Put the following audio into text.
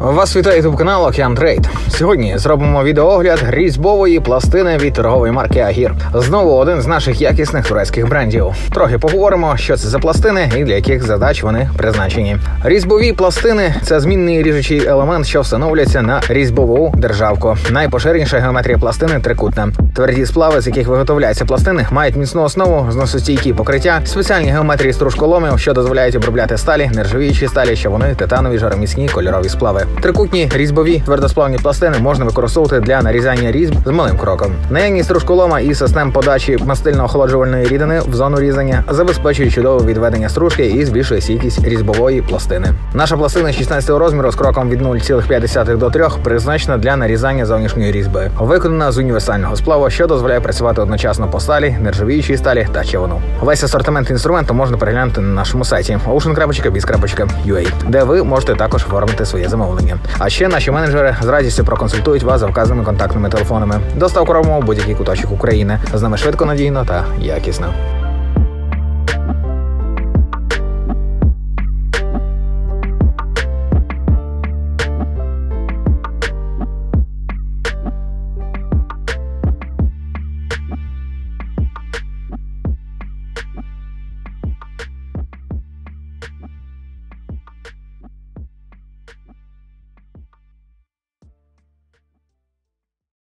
Вас вітає ютуб канал Океан Трейд. Сьогодні зробимо відеоогляд різьбової пластини від торгової марки Агір. Знову один з наших якісних турецьких брендів. Трохи поговоримо, що це за пластини і для яких задач вони призначені. Різьбові пластини це змінний ріжучий елемент, що встановлюється на різьбову державку. Найпоширеніша геометрія пластини трикутна. Тверді сплави, з яких виготовляються пластини, мають міцну основу, зносостійкі покриття, спеціальні геометрії стружколомів, що дозволяють обробляти сталі, нержавіючі сталі, що вони титанові жароміцні кольорові сплави. Трикутні різьбові твердосплавні пластини можна використовувати для нарізання різьб з малим кроком. Наявність стружколома і систем подачі мастильно-охолоджувальної рідини в зону різання забезпечує чудове відведення стружки і збільшує стійкість різьбової пластини. Наша пластина 16 розміру з кроком від 0,5 до 3 призначена для нарізання зовнішньої різьби, виконана з універсального сплаву, що дозволяє працювати одночасно по сталі, нержавіючій сталі та човну. Весь асортимент інструменту можна переглянути на нашому сайті ocean.biz.ua, де ви можете також оформити своє замовлення. А ще наші менеджери з радістю проконсультують вас за вказаними контактними телефонами. Доставку робимо в будь-який куточок України. З нами швидко, надійно та якісно.